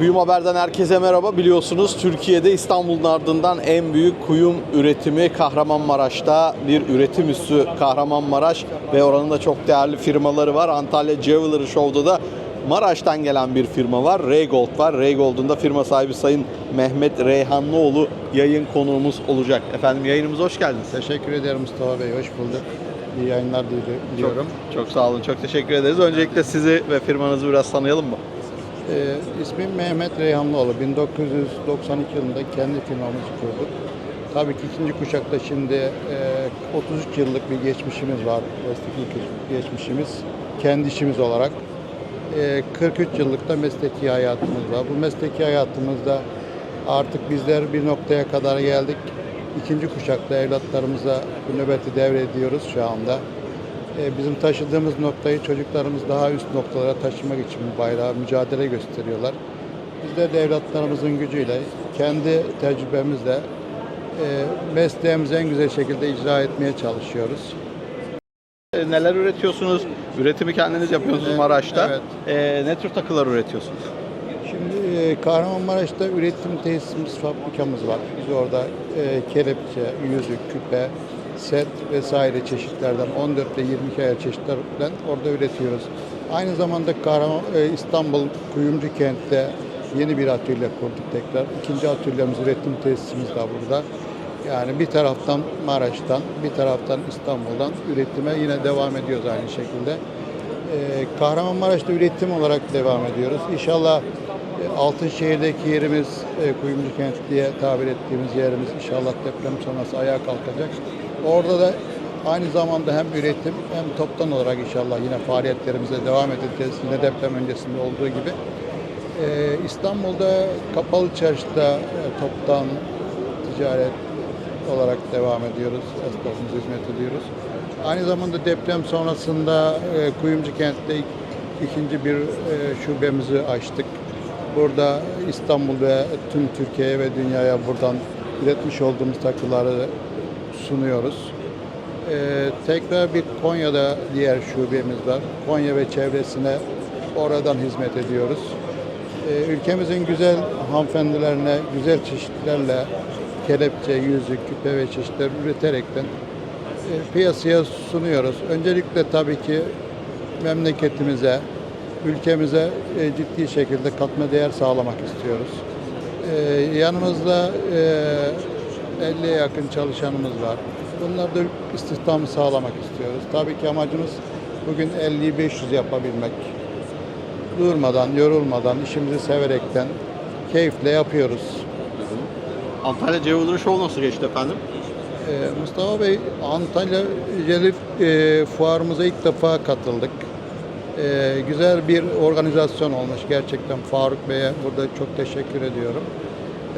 Kuyum Haber'den herkese merhaba. Biliyorsunuz Türkiye'de İstanbul'un ardından en büyük kuyum üretimi Kahramanmaraş'ta bir üretim üssü Kahramanmaraş ve oranın da çok değerli firmaları var. Antalya Jewelry Show'da da Maraş'tan gelen bir firma var. Raygold var. Raygold'un da firma sahibi Sayın Mehmet Reyhanlıoğlu yayın konuğumuz olacak. Efendim yayınımıza hoş geldiniz. Teşekkür ederim Mustafa Bey, hoş bulduk. İyi yayınlar dili- diliyorum. Çok, çok sağ olun. Çok teşekkür ederiz. Öncelikle sizi ve firmanızı biraz tanıyalım mı? Ee, ismim Mehmet Reyhanlıoğlu. 1992 yılında kendi firmamızı kurduk. Tabii ki ikinci kuşakta şimdi e, 33 yıllık bir geçmişimiz var, mesleki geçmişimiz, kendi işimiz olarak. E, 43 yıllık da mesleki hayatımız var. Bu mesleki hayatımızda artık bizler bir noktaya kadar geldik. İkinci kuşakta evlatlarımıza bu nöbeti devrediyoruz şu anda. E, bizim taşıdığımız noktayı çocuklarımız daha üst noktalara taşımak için bayrağı mücadele gösteriyorlar. Bizler de evlatlarımızın gücüyle, kendi tecrübemizle e, mesleğimizi en güzel şekilde icra etmeye çalışıyoruz. E, Neler üretiyorsunuz? Üretimi kendiniz yapıyorsunuz Maraş'ta. evet. E, ne tür takılar üretiyorsunuz? Şimdi e, Kahramanmaraş'ta üretim tesisimiz, fabrikamız var. Biz orada e, kelepçe, yüzük, küpe, set vesaire çeşitlerden 14 ile 22 ayar çeşitlerden orada üretiyoruz. Aynı zamanda Kahraman, e, İstanbul Kuyumcu Kent'te yeni bir atölye kurduk tekrar. İkinci atölyemiz, üretim tesisimiz de burada. Yani bir taraftan Maraş'tan, bir taraftan İstanbul'dan üretime yine devam ediyoruz aynı şekilde. Ee, Kahramanmaraş'ta üretim olarak devam ediyoruz. İnşallah e, Altınşehir'deki yerimiz, e, Kuyumcu Kent diye tabir ettiğimiz yerimiz inşallah deprem sonrası ayağa kalkacak. Orada da aynı zamanda hem üretim hem toptan olarak inşallah yine faaliyetlerimize devam edeceğiz. Yine deprem öncesinde olduğu gibi. Ee, İstanbul'da Kapalı Çarşı'da e, toptan ticaret olarak devam ediyoruz. Esnafımıza hizmet ediyoruz. Aynı zamanda deprem sonrasında e, Kuyumcu Kent'te ik- ikinci bir e, şubemizi açtık. Burada İstanbul ve tüm Türkiye'ye ve dünyaya buradan üretmiş olduğumuz takıları sunuyoruz. E, tekrar bir Konya'da diğer şubemiz var. Konya ve çevresine oradan hizmet ediyoruz. E, ülkemizin güzel hanımefendilerine güzel çeşitlerle kelepçe, yüzük, küpe ve çeşitler üreterekten e, piyasaya sunuyoruz. Öncelikle tabii ki memleketimize, ülkemize e, ciddi şekilde katma değer sağlamak istiyoruz. E, yanımızda e, 50'ye yakın çalışanımız var. Bunlar da istihdamı sağlamak istiyoruz. Tabii ki amacımız bugün 50'yi 500 yapabilmek. Durmadan, yorulmadan, işimizi severekten, keyifle yapıyoruz. Antalya Jewelry Show nasıl geçti efendim? Ee, Mustafa Bey, Antalya Jelif e, fuarımıza ilk defa katıldık. Ee, güzel bir organizasyon olmuş gerçekten Faruk Bey'e burada çok teşekkür ediyorum.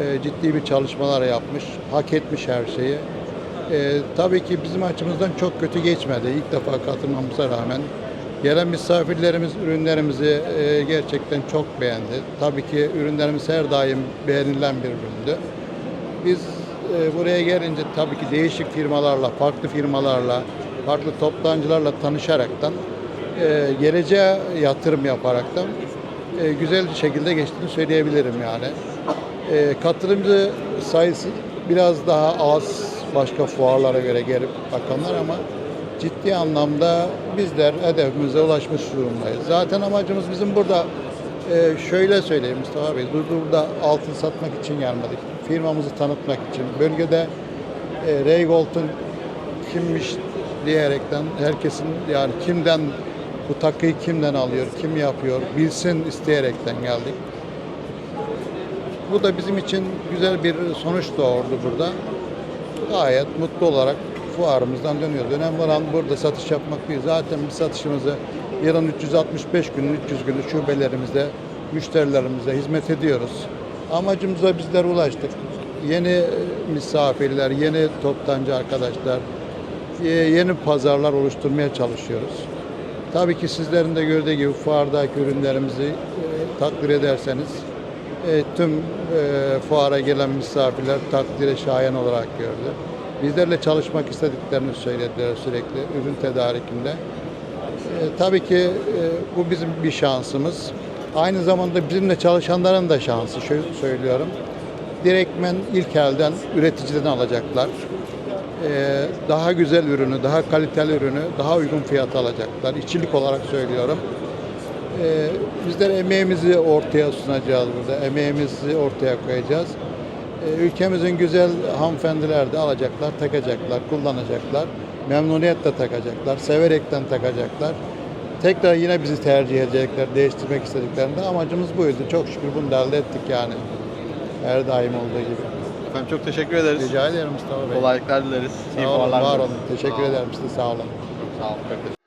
Ee, ciddi bir çalışmalar yapmış, hak etmiş her şeyi. Ee, tabii ki bizim açımızdan çok kötü geçmedi ilk defa katılmamıza rağmen. Gelen misafirlerimiz ürünlerimizi e, gerçekten çok beğendi. Tabii ki ürünlerimiz her daim beğenilen bir üründü. Biz e, buraya gelince tabii ki değişik firmalarla, farklı firmalarla, farklı toptancılarla tanışaraktan, e, geleceğe yatırım yaparaktan e, güzel bir şekilde geçtiğini söyleyebilirim yani. E, katılımcı sayısı biraz daha az başka fuarlara göre gelip bakanlar ama ciddi anlamda bizler hedefimize ulaşmış durumdayız. Zaten amacımız bizim burada e, şöyle söyleyeyim Mustafa Bey, burada altın satmak için gelmedik. Firmamızı tanıtmak için. Bölgede e, Raygold'un kimmiş diyerekten herkesin yani kimden bu takıyı kimden alıyor, kim yapıyor bilsin isteyerekten geldik. Bu da bizim için güzel bir sonuç doğurdu burada. Gayet mutlu olarak fuarımızdan dönüyoruz. Önemli olan burada satış yapmak değil. Zaten biz satışımızı yılın 365 günün 300 günü şubelerimizde müşterilerimize hizmet ediyoruz. Amacımıza bizler ulaştık. Yeni misafirler, yeni toptancı arkadaşlar, yeni pazarlar oluşturmaya çalışıyoruz. Tabii ki sizlerin de gördüğü gibi fuardaki ürünlerimizi e, takdir ederseniz e, tüm e, fuara gelen misafirler takdire şayan olarak gördü. Bizlerle çalışmak istediklerini söylediler sürekli ürün tedarikinde. E, tabii ki e, bu bizim bir şansımız. Aynı zamanda bizimle çalışanların da şansı şöyle söylüyorum. Direktmen ilk elden üreticiden alacaklar. Ee, daha güzel ürünü, daha kaliteli ürünü, daha uygun fiyata alacaklar. İçilik olarak söylüyorum. Ee, bizler emeğimizi ortaya sunacağız burada. Emeğimizi ortaya koyacağız. Ee, ülkemizin güzel hanımefendiler de alacaklar, takacaklar, kullanacaklar. Memnuniyetle takacaklar, severekten takacaklar. Tekrar yine bizi tercih edecekler, değiştirmek istediklerinde amacımız buydu. Çok şükür bunu da elde ettik yani. Her daim olduğu gibi. Efendim çok teşekkür ederiz. Rica ederim Mustafa Bey. Kolaylıklar dileriz. Sağ olun, fuarlar var dileriz. olun. Teşekkür Sağ olun. ederim size, sağ olun. Sağ olun.